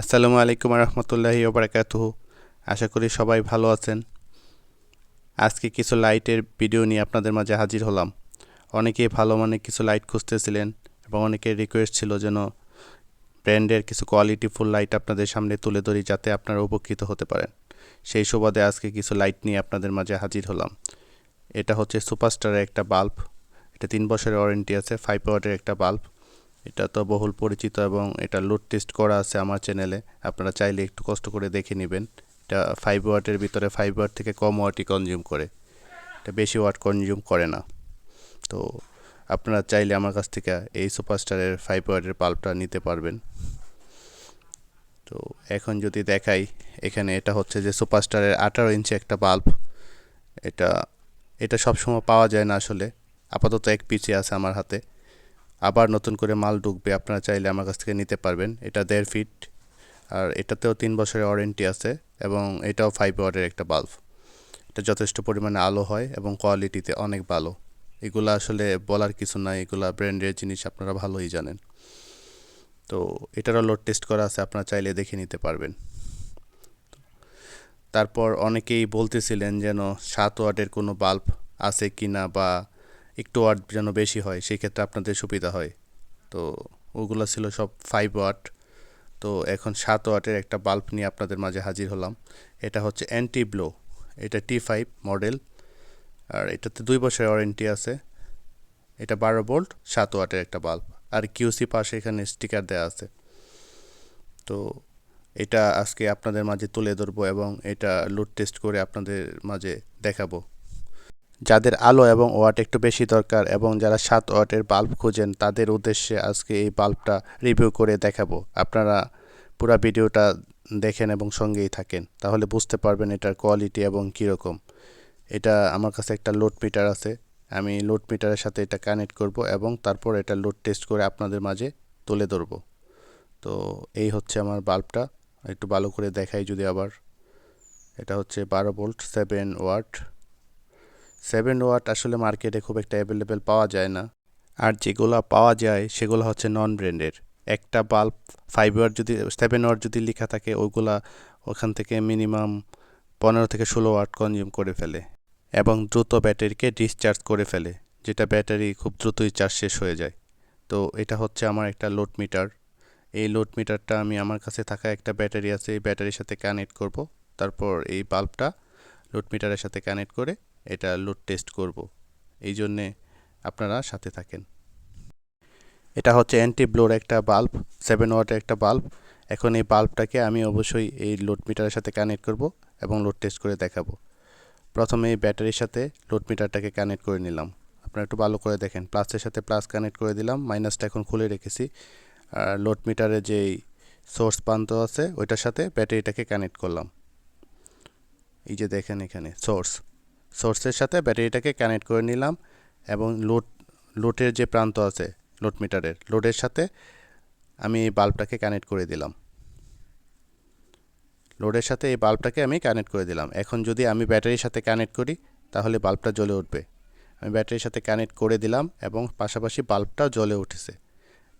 আসসালামু আলাইকুম রহমতুল্লাহি ওবরাকাতুহু আশা করি সবাই ভালো আছেন। আজকে কিছু লাইটের ভিডিও নিয়ে আপনাদের মাঝে হাজির হলাম। অনেকেই ভালো মানের কিছু লাইট খুঁজতেছিলেন এবং অনেকের রিকোয়েস্ট ছিল যেন ব্র্যান্ডের কিছু কোয়ালিটিফুল লাইট আপনাদের সামনে তুলে ধরি যাতে আপনারা উপকৃত হতে পারেন। সেই সুবাদে আজকে কিছু লাইট নিয়ে আপনাদের মাঝে হাজির হলাম। এটা হচ্ছে সুপারস্টারের একটা বাল্ব এটা তিন বছরের ওয়ারেন্টি আছে ফাইভ ওয়াটের একটা বাল্ব এটা তো বহুল পরিচিত এবং এটা লোড টেস্ট করা আছে আমার চ্যানেলে আপনারা চাইলে একটু কষ্ট করে দেখে নেবেন। এটা ফাইভ ওয়াটের ভিতরে ফাইভ ওয়াট থেকে কম ওয়াটই কনজিউম করে। এটা বেশি ওয়াট কনজিউম করে না। তো আপনারা চাইলে আমার কাছ থেকে এই সুপারস্টারের ফাইভ ওয়াটের বাল্বটা নিতে পারবেন। তো এখন যদি দেখাই, এখানে এটা হচ্ছে যে সুপারস্টারের আঠারো ইঞ্চি একটা বাল্ব এটা এটা সবসময় পাওয়া যায় না আসলে। আপাতত এক পিছিয়ে আছে আমার হাতে। আবার নতুন করে মাল ঢুকবে, আপনারা চাইলে আমার কাছ থেকে নিতে পারবেন। এটা দেড় ফিট, আর এটাতেও তিন বছরের ওয়ারেন্টি আছে এবং এটাও ফাইভ ওয়াটের একটা বাল্ব এটা যথেষ্ট পরিমাণে আলো হয় এবং কোয়ালিটিতে অনেক ভালো। এগুলো আসলে বলার কিছু নাই, এগুলা ব্র্যান্ডের জিনিস, আপনারা ভালোই জানেন। তো এটারও লোড টেস্ট করা আছে, আপনারা চাইলে দেখে নিতে পারবেন। তারপর অনেকেই বলতেছিলেন যেন সাত ওয়াটের কোনো বাল্ব আছে কি না বা একটু ওয়াট যেন বেশি হয়, সেই ক্ষেত্রে আপনাদের সুবিধা হয়। তো ওগুলো ছিল সব ফাইভ ওয়াট। তো এখন সাত ওয়াটের একটা বাল্ব নিয়ে আপনাদের মাঝে হাজির হলাম। এটা হচ্ছে অ্যান্টি ব্লো এটা টি ফাইভ মডেল আর এটাতে দুই বছরের ওয়ারেন্টি আছে। এটা বারো বোল্ট সাত ওয়াটের একটা বাল্ব আর কিউসি পাশে এখানে স্টিকার দেওয়া আছে। তো এটা আজকে আপনাদের মাঝে তুলে ধরবো এবং এটা লোড টেস্ট করে আপনাদের মাঝে দেখাবো। যাদের আলো এবং ওয়াট একটু বেশি দরকার এবং যারা সাত ওয়াটের বাল্ব খুঁজেন, তাদের উদ্দেশ্যে আজকে এই বাল্বটা রিভিউ করে দেখাবো। আপনারা পুরো ভিডিওটা দেখেন এবং সঙ্গেই থাকেন। তাহলে বুঝতে পারবেন এটার কোয়ালিটি এবং কীরকম। এটা আমার কাছে একটা লোড মিটার আছে। আমি লোড মিটারের সাথে এটা কানেক্ট করব এবং তারপর এটা লোড টেস্ট করে আপনাদের মাঝে তুলে ধরবো। তো এই হচ্ছে আমার বাল্বটা। একটু ভালো করে দেখাই যদি আবার। এটা হচ্ছে বারো volt, seven watt. Seven watt আসলে মার্কেটে খুব একটা অ্যাভেলেবেল পাওয়া যায় না। আর যেগুলো পাওয়া যায়, সেগুলো হচ্ছে নন ব্র্যান্ডের একটা বাল্ব ফাইভ ওয়াট যদি সেভেন ওয়াট যদি লেখা থাকে ওইগুলা ওখান থেকে মিনিমাম পনেরো থেকে ষোলো ওয়াট কনজিউম করে ফেলে। এবং দ্রুত ব্যাটারিকে ডিসচার্জ করে ফেলে, যেটা ব্যাটারি খুব দ্রুতই চার্জ শেষ হয়ে যায়। তো এটা হচ্ছে আমার একটা লোড মিটার এই লোড মিটারটা আমি আমার কাছে থাকা একটা ব্যাটারি আছে, এই ব্যাটারির সাথে কানেক্ট করব। তারপর এই বাল্বটা লোড মিটারের সাথে কানেক্ট করে এটা লোড টেস্ট করব। এই জন্যে আপনারা সাথে থাকেন। এটা হচ্ছে অ্যান্টি ব্লোর একটা বাল্ব সেভেন ওয়াটের একটা বাল্ব এখন এই বাল্বটাকে আমি অবশ্যই এই লোড মিটারের সাথে কানেক্ট করব এবং লোড টেস্ট করে দেখাবো। প্রথমে এই ব্যাটারির সাথে লোড মিটারটাকে কানেক্ট করে নিলাম। আপনারা একটু ভালো করে দেখেন। প্লাসের সাথে প্লাস কানেক্ট করে দিলাম। মাইনাসটা এখন খুলে রেখেছি। আর লোড মিটারে যেই সোর্স প্রান্ত আছে, ওইটার সাথে ব্যাটারিটাকে কানেক্ট করলাম। এই যে দেখেন এখানে সোর্স সোর্সের সাথে ব্যাটারিটাকে কানেক্ট করে নিলাম এবং লোড লোডের যে প্রান্ত আছে লোড মিটারের লোডের সাথে আমি এই বাল্বটাকে কানেক্ট করে দিলাম। লোডের সাথে এই বাল্বটাকে আমি কানেক্ট করে দিলাম। এখন যদি আমি ব্যাটারির সাথে কানেক্ট করি, তাহলে বাল্বটা জ্বলে উঠবে। আমি ব্যাটারির সাথে কানেক্ট করে দিলাম এবং পাশাপাশি বাল্বটাও জ্বলে উঠেছে।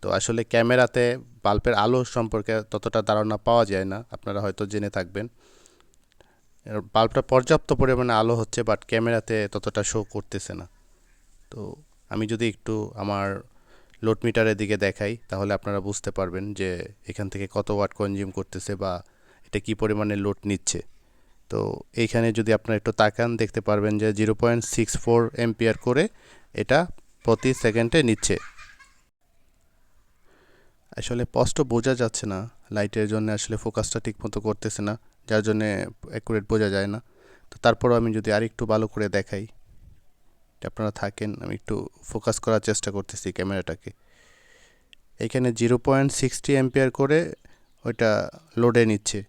তো আসলে ক্যামেরাতে বাল্বের আলো সম্পর্কে ততটা ধারণা পাওয়া যায় না, আপনারা হয়তো জেনে থাকবেন। বাল্বটা পর্যাপ্ত পরিমাণে আলো হচ্ছে বাট ক্যামেরাতে ততটা শো করতেছে না। তো আমি যদি একটু আমার লোড মিটারের দিকে দেখাই, তাহলে আপনারা বুঝতে পারবেন যে এখান থেকে কত ওয়াট কনজিউম করতেছে বা এটা কি পরিমাণে লোড নিচ্ছে। তো এইখানে যদি আপনারা একটু তাকান, দেখতে পারবেন যে zero point six four ampere করে এটা প্রতি সেকেন্ডে নিচ্ছে। আসলে স্পষ্ট বোঝা যাচ্ছে না লাইটের জন্য আসলে ফোকাসটা ঠিকমতো করতেছে না। যার জন্যে অ্যাকুরেট বোঝা যায় না। তো তারপরও আমি যদি আরেকটু ভালো করে দেখাই আপনারা থাকেন, আমি একটু ফোকাস করার চেষ্টা করতেছি ক্যামেরাটাকে। এখানে জিরো পয়েন্ট সিক্সটি এম্পিয়ার করে ওইটা লোডে নিচ্ছে।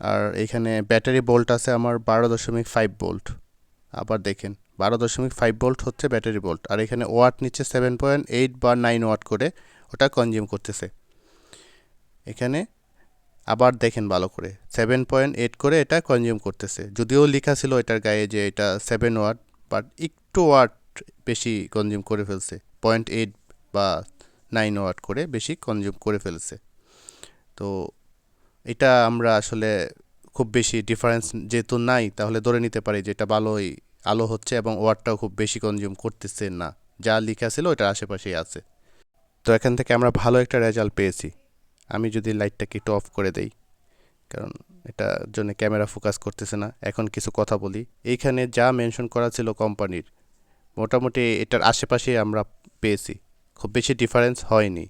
আর এখানে ব্যাটারি বোল্ট আছে আমার বারো দশমিক ফাইভ বোল্ট আবার দেখেন, বারো দশমিক ফাইভ বোল্ট হচ্ছে ব্যাটারি বোল্ট আর এখানে ওয়াট নিচ্ছে সেভেন পয়েন্ট এইট বা নাইন ওয়াট করে, ওটা কনজিউম করতেছে। এখানে আবার দেখেন ভালো করে। সেভেন পয়েন্ট এইট করে এটা কনজিউম করতেছে। যদিও লেখা ছিল এটার গায়ে যে এটা সেভেন ওয়াট বাট একটু ওয়াট বেশি কনজিউম করে ফেলছে। পয়েন্ট এইট বা নাইন ওয়াট করে বেশি কনজিউম করে ফেলছে। তো এটা আমরা আসলে খুব বেশি ডিফারেন্স যেহেতু নাই, তাহলে ধরে নিতে পারি যে এটা ভালোই আলো হচ্ছে এবং ওয়াটটাও খুব বেশি কনজিউম করতেছে না। যা লেখা ছিল ওটার আশেপাশেই আছে। তো এখান থেকে আমরা ভালো একটা রেজাল্ট পেয়েছি। আমি যদি লাইটটাকে একটু অফ করে দেই, কারণ এটার জন্য ক্যামেরা ফোকাস করতেছে না। এখন কিছু কথা বলি। এইখানে যা মেনশন করা ছিল কোম্পানির, মোটামুটি এটার আশেপাশে আমরা পেয়েছি। খুব বেশি ডিফারেন্স হয়নি।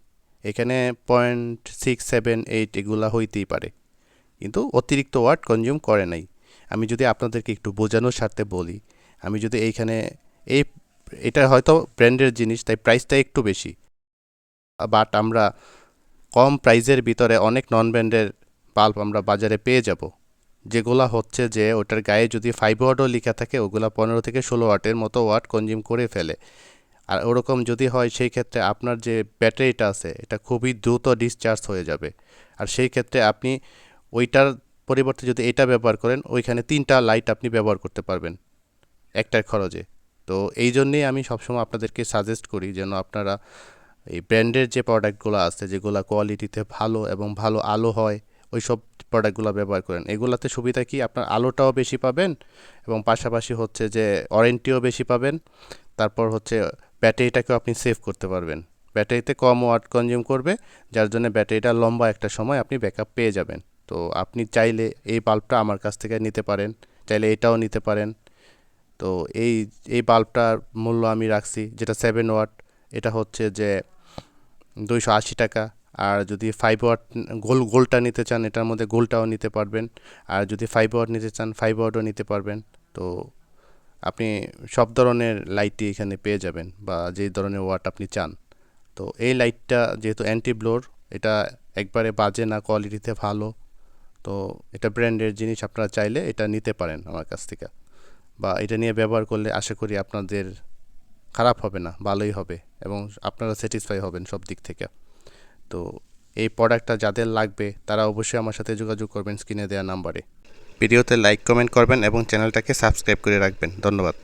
এখানে পয়েন্ট সিক্স সেভেন এইট এগুলা হইতেই পারে। কিন্তু অতিরিক্ত ওয়াট কনজিউম করে নাই। আমি যদি আপনাদেরকে একটু বোঝানোর স্বার্থে বলি, আমি যদি এইখানে এই, এটা হয়তো ব্র্যান্ডের জিনিস, তাই প্রাইসটা একটু বেশি। বাট আমরা কম প্রাইজের ভিতরে অনেক নন ব্র্যান্ডের বাল্ব আমরা বাজারে পেয়ে যাব। যেগুলা হচ্ছে যে ওটার গায়ে যদি ফাইভ ওয়াটও লেখা থাকে, ওগুলা পনেরো থেকে ষোলো ওয়াটের মতো ওয়াট কনজিউম করে ফেলে। আর ওরকম যদি হয়, সেই ক্ষেত্রে আপনার যে ব্যাটারিটা আছে, এটা খুবই দ্রুত ডিসচার্জ হয়ে যাবে। আর সেই ক্ষেত্রে আপনি ওইটার পরিবর্তে যদি এটা ব্যবহার করেন, ওইখানে তিনটা লাইট আপনি ব্যবহার করতে পারবেন একটার খরচে। তো এই জন্যেই আমি সবসময় আপনাদেরকে সাজেস্ট করি যেন আপনারা এই ব্র্যান্ডের যে প্রোডাক্টগুলো আছে, যেগুলো কোয়ালিটিতে ভালো এবং ভালো আলো হয় ওই সব প্রোডাক্টগুলো ব্যবহার করেন। এগুলাতে সুবিধা কি? আপনার আলোটাও বেশি পাবেন এবং পাশাপাশি হচ্ছে যে ওয়ারেন্টিও বেশি পাবেন। তারপর হচ্ছে ব্যাটারিটাকেও আপনি সেভ করতে পারবেন। ব্যাটারিতে কম ওয়াট কনজিউম করবে, যার জন্য ব্যাটারিটা লম্বা একটা সময় আপনি ব্যাকআপ পেয়ে যাবেন। তো আপনি চাইলে এই বাল্বটা আমার কাছ থেকে নিতে পারেন, চাইলে এটাও নিতে পারেন। তো এই এই বাল্বটার মূল্য আমি রাখছি, যেটা সেভেন ওয়াট এটা হচ্ছে যে দুইশো আশি টাকা। আর যদি ফাইভ ওয়াট গোল, গোলটা নিতে চান, এটার মধ্যে গোলটাও নিতে পারবেন। আর যদি ফাইভ ওয়াট নিতে চান ফাইভ ওয়াটও নিতে পারবেন। তো আপনি সব ধরনের লাইটই এখানে পেয়ে যাবেন, বা যে ধরনের ওয়াট আপনি চান। তো এই লাইটটা যেহেতু অ্যান্টি ব্লোর এটা একবারে বাজে না কোয়ালিটিতে ভালো। তো এটা ব্র্যান্ডের জিনিস, আপনারা চাইলে এটা নিতে পারেন আমার কাছ থেকে। বা এটা নিয়ে ব্যবহার করলে আশা করি আপনাদের খারাপ হবে না, ভালোই হবে এবং আপনারা স্যাটিসফাই হবেন সব দিক থেকে। তো এই প্রোডাক্টটা যাদের লাগবে, তারা অবশ্যই আমার সাথে যোগাযোগ করবেন স্ক্রিনে দেওয়া নাম্বারে ভিডিওতে লাইক কমেন্ট করবেন এবং চ্যানেলটাকে সাবস্ক্রাইব করে রাখবেন। ধন্যবাদ।